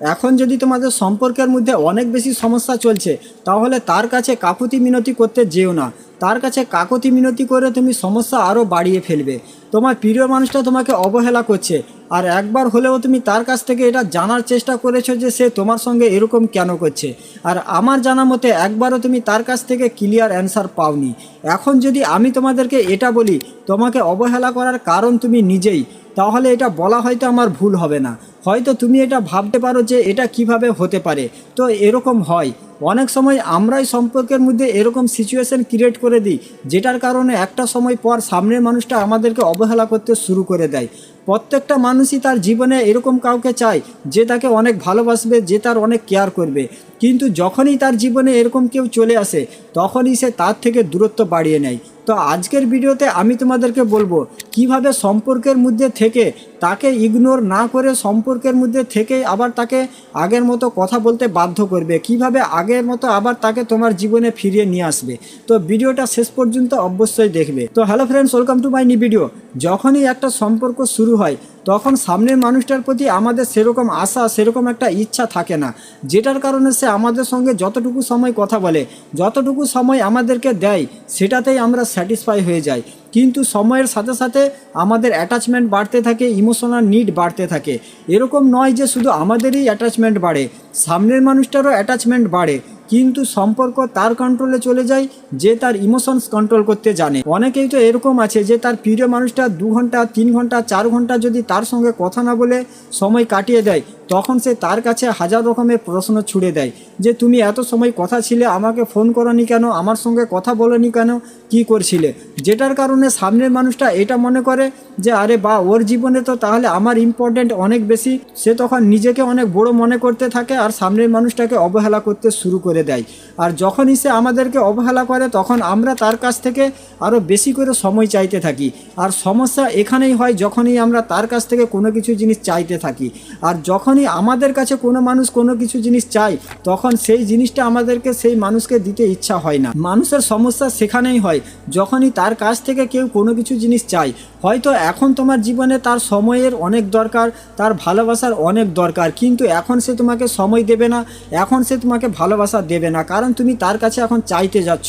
এখন যদি তোমাদের সম্পর্কের মধ্যে অনেক বেশি সমস্যা চলছে, তাহলে তার কাছে কাকুতি মিনতি করতে যেও না। তার কাছে কাকতি মিনতি করে তুমি সমস্যা আরও বাড়িয়ে ফেলবে। তোমার প্রিয় মানুষটা তোমাকে অবহেলা করছে, আর একবার হলেও তুমি তার কাছ থেকে এটা জানার চেষ্টা করেছ যে সে তোমার সঙ্গে এরকম কেন করছে। আর আমার জানা মতে একবারও তুমি তার কাছ থেকে ক্লিয়ার অ্যান্সার পাওনি। এখন যদি আমি তোমাদেরকে এটা বলি, তোমাকে অবহেলা করার কারণ তুমি নিজেই। তাহলে এটা বলা হয়তো আমার ভুল হবে না। হয়তো তুমি এটা ভাবতে পারো যে এটা কীভাবে হতে পারে। তো এরকম হয়। অনেক সময় আমরাই সম্পর্কের মধ্যে এরকম সিচুয়েশন ক্রিয়েট করে দিই, যেটার কারণে একটা সময় পর সামনের মানুষটা আমাদেরকে অবহেলা করতে শুরু করে দেয়। প্রত্যেকটা মানুষই তার জীবনে এরকম কাউকে চায় যে তাকে অনেক ভালোবাসবে, যে তার অনেক কেয়ার করবে। কিন্তু যখনই তার জীবনে এরকম কেউ চলে আসে, তখনই সে তার থেকে দূরত্ব বাড়িয়ে নেয়। তো আজকের ভিডিওতে আমি তোমাদেরকে বলব, কীভাবে সম্পর্কের মধ্যে থেকে তাকে ইগনোর না করে সম্পর্কের মধ্যে থেকে আবার তাকে আগের মতো কথা বলতে বাধ্য করবে। কীভাবে আগের মতো আবার তাকে তোমার জীবনে ফিরিয়ে নিয়ে আসবে। তো ভিডিওটা শেষ পর্যন্ত অবশ্যই দেখবে। তো hello friends welcome to my নি ভিডিও যখনই একটা সম্পর্ক শুরু হয়, তখন সামনের মানুষটার প্রতি আমাদের সেরকম আশা, সেরকম একটা ইচ্ছা থাকে না। যেটার কারণে সে আমাদের সঙ্গে যতটুকু সময় কথা বলে, যতটুকু সময় আমাদেরকে দেয়, সেটাতেই আমরা স্যাটিসফাই হয়ে যাই। কিন্তু সময়ের সাথে সাথে আমাদের অ্যাটাচমেন্ট বাড়তে থাকে ইমোশনাল নিড বাড়তে থাকে। এরকম নয় যে শুধু আমাদেরই অ্যাটাচমেন্ট বাড়ে, সামনের মানুষটারও অ্যাটাচমেন্ট বাড়ে। কিন্তু সম্পর্ক তার কন্ট্রোলে চলে যায়, যে তার ইমোশনস কন্ট্রোল করতে জানে। অনেকেই তো এরকম আছে যে তার প্রিয় মানুষটা দু ঘণ্টা, তিন ঘণ্টা, চার ঘণ্টা যদি তার সঙ্গে কথা না বলে সময় কাটিয়ে দেয়, তখন সে তার কাছে হাজার রকমের প্রশ্ন ছুড়ে দেয়, যে তুমি এত সময় কথা ছিলে, আমাকে ফোন করনি কেন? আমার সঙ্গে কথা বলনি কেন? কি করছিলে? যেটার কারণে সামনের মানুষটা এটা মনে করে যে, আরে বা, ওর জীবনে তো তাহলে আমার ইম্পর্টেন্ট অনেক বেশি। সে তখন নিজেকে অনেক বড় মনে করতে থাকে আর সামনের মানুষটাকে অবহেলা করতে শুরু করে দেয়। আর যখনই সে আমাদেরকে অবহেলা করে, তখন আমরা তার কাছ থেকে আরও বেশি করে সময় চাইতে থাকি। আর সমস্যা এখানেই হয় যখনই আমরা তার কাছ থেকে কোনো কিছু জিনিস চাইতে থাকি। আর যখনই আমাদের কাছে কোনো মানুষ কোনো কিছু জিনিস চায়, তখন সেই জিনিসটা আমাদেরকে সেই মানুষকে দিতে ইচ্ছা হয় না। মানুষের সমস্যা সেখানেই হয় যখনই তার কাছ থেকে কেউ কোনো কিছু জিনিস চায়। হয়তো এখন তোমার জীবনে তার সময়ের অনেক দরকার, তার ভালোবাসার অনেক দরকার, কিন্তু এখন সে তোমাকে সময় দেবে না, এখন সে তোমাকে ভালোবাসা দেবে না। কারণ তুমি তার কাছে এখন চাইতে যাচ্ছ।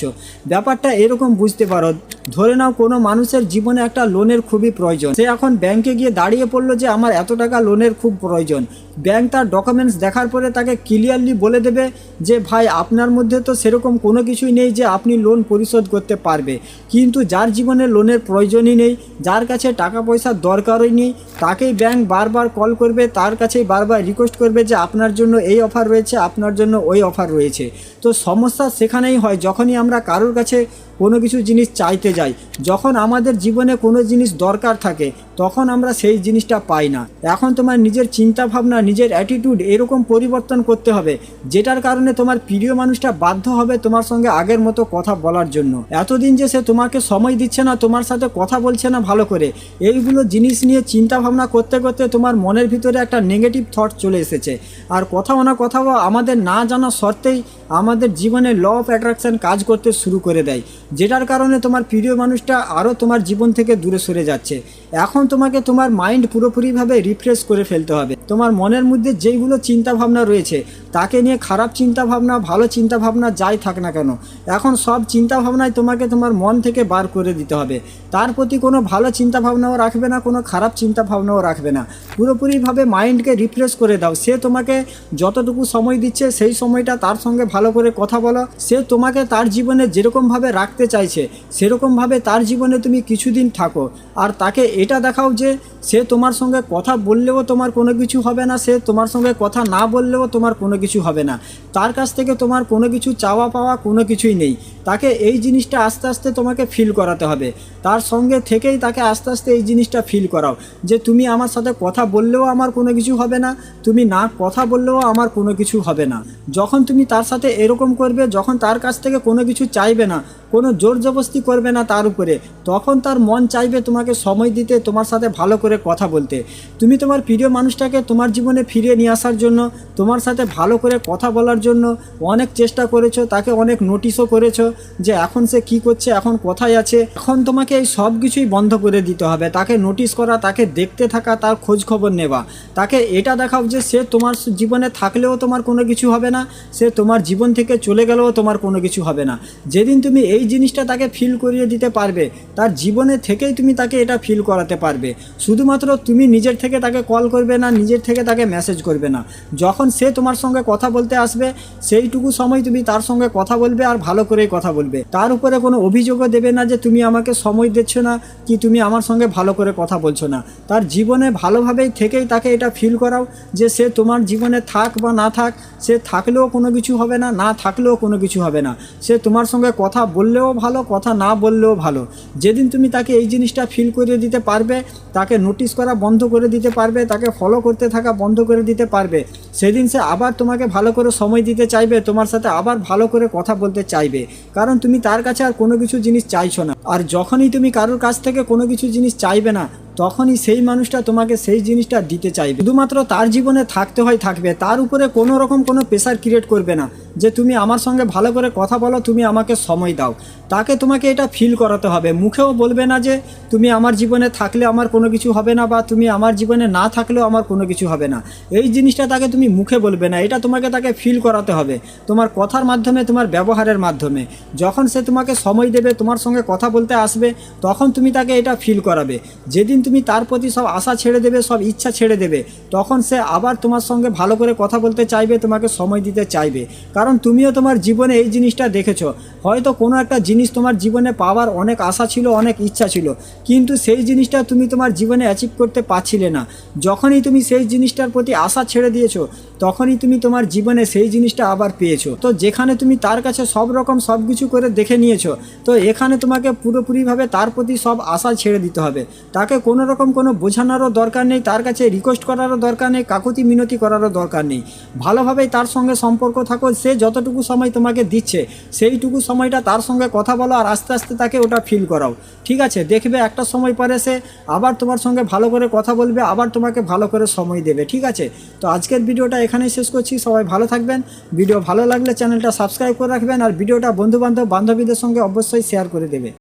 ব্যাপারটা এরকম বুঝতে পারো। ধরে নাও কোনো মানুষের জীবনে একটা লোনের খুবই প্রয়োজন। সে এখন ব্যাংকে গিয়ে দাঁড়িয়ে পড়ল যে আমার এত টাকা লোনের খুব প্রয়োজন। ব্যাংক তার ডকুমেন্টস দেখার পরে তাকে ক্লিয়ারলি বলে দেবে যে, ভাই, আপনার মধ্যে তো সেরকম কোনো কিছুই নেই যে আপনি লোন পরিশোধ করতে পারবে। কিন্তু যার জীবনে লোনের প্রয়োজনই নেই, যার কাছে টাকা পয়সার দরকারই নেই, তাকেই ব্যাংক বারবার কল করবে, তার কাছেই বারবার রিকোয়েস্ট করবে যে, আপনার জন্য এই অফার রয়েছে, আপনার জন্য ওই অফার রয়েছে। তো সমস্যা সেখানেই হয়, যখনই আমরা কারোর কাছে কোনো কিছু জিনিস চাইতে যাই। যখন আমাদের জীবনে কোনো জিনিস দরকার থাকে, তখন আমরা সেই জিনিসটা পাই না। এখন তোমার নিজের চিন্তা ভাবনা নিজের অ্যাটিটিউড এরকম পরিবর্তন করতে হবে, যেটার কারণে তোমার প্রিয় মানুষটা বাধ্য হবে তোমার সঙ্গে আগের মতো কথা বলার জন্য। এতদিন যে সে তোমাকে সময় দিচ্ছে না, তোমার সাথে কথা বলছে না ভালো করে, এইগুলো জিনিস নিয়ে চিন্তা ভাবনা করতে করতে তোমার মনের ভিতরে একটা নেগেটিভ থট চলে এসেছে। আর কোথাও না কোথাও আমাদের না জানা সত্ত্বেই আমাদের জীবনে ল অফ অ্যাট্রাকশন কাজ করতে শুরু করে দেয়। যেটার কারণে তোমার প্রিয় মানুষটা আরও তোমার জীবন থেকে দূরে সরে যাচ্ছে। এখন তোমাকে তোমার মাইন্ড পুরোপুরিভাবে রিফ্রেশ করে ফেলতে হবে। তোমার মনের মধ্যে যেইগুলো চিন্তা ভাবনা রয়েছে, তাকে নিয়ে খারাপ চিন্তা ভাবনা ভালো চিন্তা ভাবনা যাই থাক না কেন, এখন সব চিন্তা ভাবনায় তোমাকে তোমার মন থেকে বার করে দিতে হবে। তার প্রতি কোনো ভালো চিন্তা ভাবনাও রাখবে না, কোনো খারাপ চিন্তা ভাবনাও রাখবে না। পুরোপুরিভাবে মাইন্ডকে রিফ্রেশ করে দাও। সে তোমাকে যতটুকু সময় দিচ্ছে, সেই সময়টা তার সঙ্গে ভালো করে কথা বলো। সে তোমাকে তার জীবনে যেরকমভাবে রাখতে চাইছে, সেরকমভাবে তার জীবনে তুমি কিছুদিন থাকো। আর তাকে এটা দেখাও যে সে তোমার সঙ্গে কথা বললেও তোমার কোনো কিছু হবে না, সে তোমার সঙ্গে কথা না বললেও তোমার কোনো কিছু হবে না। তার কাছ থেকে তোমার কোনো কিছু চাওয়া পাওয়া কোনো কিছুই নেই। তাকে এই জিনিসটা আস্তে আস্তে তোমাকে ফিল করাতে হবে। তার সঙ্গে থেকেই তাকে আস্তে আস্তে এই জিনিসটা ফিল করাও। যে তুমি আমার সাথে কথা বললেও আমার কোনো কিছু হবে না, তুমি না কথা বললেও আমার কোনো কিছু হবে না। যখন তুমি তার সাথে এরকম করবে, যখন তার কাছ থেকে কোনো কিছু চাইবে না, কোনো জোর জবস্তি করবে না তার উপরে, তখন তার মন চাইবে তোমাকে সময় দিতে, তোমার সাথে ভালো করে কথা বলতে। তুমি তোমার প্রিয় মানুষটাকে তোমার জীবনে ফিরিয়ে নিয়ে আসার জন্য, তোমার সাথে ভালো করে কথা বলার জন্য অনেক চেষ্টা করেছ, তাকে অনেক নোটিশও করেছ যে এখন সে কি করছে, এখন কোথায় আছে? এখন তোমাকে এই সব কিছুই বন্ধ করে দিতে হবে। তাকে নোটিশ করা, তাকে দেখতে থাকা, তার খোঁজ খবর নেওয়া। তাকে এটা দেখাও যে সে তোমার জীবনে থাকলেও তোমার কোনো কিছু হবে না, সে তোমার জীবন থেকে চলে গেলেও তোমার কোনো কিছু হবে না। যেদিন তুমি এই জিনিসটা তাকে ফিল করিয়ে দিতে পারবে, তার জীবনে থেকেই তুমি তাকে এটা ফিল করাতে পারবে। শুধুমাত্র তুমি নিজের থেকে তাকে কল করবে না, নিজের থেকে তাকে মেসেজ করবে না। যখন সে তোমার সঙ্গে কথা বলতে আসবে, সেইটুকু সময় তুমি তার সঙ্গে কথা বলবে আর ভালো করেই কথা বলবে। তার উপরে কোনো অভিযোগও দেবে না যে তুমি আমাকে সময় দিচ্ছ না, কি তুমি আমার সঙ্গে ভালো করে কথা বলছো না। তার জীবনে ভালোভাবেই থেকেই তাকে এটা ফিল করাও যে সে তোমার জীবনে থাক বা না থাক, সে থাকলেও কোনো কিছু হবে না না থাকলেও কোনো কিছু হবে না। সে তোমার সঙ্গে কথা বললেও ভালো, কথা না বললেও ভালো। যেদিন তুমি তাকে এই জিনিসটা ফিল করিয়ে দিতে পারবে, তাকে নোটিশ করা বন্ধ করে দিতে পারবে, তাকে ফলো করতে থাকা বন্ধ করে দিতে পারবে, সেদিন সে আবার তোমাকে ভালো করে সময় দিতে চাইবে, তোমার সাথে আবার ভালো করে কথা বলতে চাইবে। কারণ তুমি তার কাছে আর কোনো কিছু জিনিস চাইছো না। আর যখনই তুমি কারোর কাছ থেকে কোনো কিছু জিনিস চাইবে না তখনই সেই মানুষটা তোমাকে সেই জিনিসটা দিতে চাইবে। শুধুমাত্র তার জীবনে থাকতে হয়, থাকবে। তার উপরে কোনো রকম কোনো প্রেশার ক্রিয়েট করবে না যে তুমি আমার সঙ্গে ভালো করে কথা বলো, তুমি আমাকে সময় দাও। তাকে তোমাকে এটা ফিল করাতে হবে। মুখেও বলবে না যে তুমি আমার জীবনে থাকলে আমার কোনো কিছু হবে না বা তুমি আমার জীবনে না থাকলেও আমার কোনো কিছু হবে না। এই জিনিসটা তাকে তুমি মুখে বলবে না। এটা তোমাকে তাকে ফিল করাতে হবে। তোমার কথার মাধ্যমে, তোমার ব্যবহারের মাধ্যমে। যখন সে তোমাকে সময় দেবে, তোমার সঙ্গে কথা বলতে আসবে, তখন তুমি তাকে এটা ফিল করাবে। যেদিন তুমি তার প্রতি সব আশা ছেড়ে দেবে, সব ইচ্ছা ছেড়ে দেবে। তখন সে আবার তোমার সঙ্গে ভালো করে কথা বলতে চাইবে, তোমাকে সময় দিতে চাইবে। কারণ তুমিও তোমার জীবনে এই জিনিসটা দেখেছ। হয়তো কোনো একটা জিনিস তোমার জীবনে পাওয়ার অনেক আশা ছিল, অনেক ইচ্ছা ছিল। কিন্তু সেই জিনিসটা তুমি তোমার জীবনে অ্যাচিভ করতে পারছিলে না। যখনই তুমি সেই জিনিসটার প্রতি আশা ছেড়ে দিয়েছ, তখনই তুমি তোমার জীবনে সেই জিনিসটা আবার পেয়েছ। তো যেখানে তুমি তার কাছে সব রকম সব কিছু করে দেখে নিয়েছো, তো এখানে তোমাকে পুরোপুরিভাবে তার প্রতি সব আশা ছেড়ে দিতে হবে। তাকে কোনো রকম কোনো বোঝানোরও দরকার নেই, তার কাছে রিকোয়েস্ট করারও দরকার নেই, কাকুতি মিনতি করারও দরকার নেই। ভালোভাবেই তার সঙ্গে সম্পর্ক থাকো, সে যতটুকু সময় তোমাকে দিচ্ছে, সেইটুকু সময়টা তার সঙ্গে কথা বলো আর আস্তে আস্তে তাকে ওটা ফিল করাও। ঠিক আছে? দেখবে একটা সময় পরে সে আবার তোমার সঙ্গে ভালো করে কথা বলবে, আবার তোমাকে ভালো করে সময় দেবে। ঠিক আছে? তো আজকের ভিডিওটা এখানেই শেষ করছি, সবাই ভালো থাকবেন। ভিডিও ভালো লাগলে চ্যানেলটা সাবস্ক্রাইব করে রাখবেন আর ভিডিওটা বন্ধুবান্ধব বান্ধবীদের সঙ্গে অবশ্যই শেয়ার করে দেবে।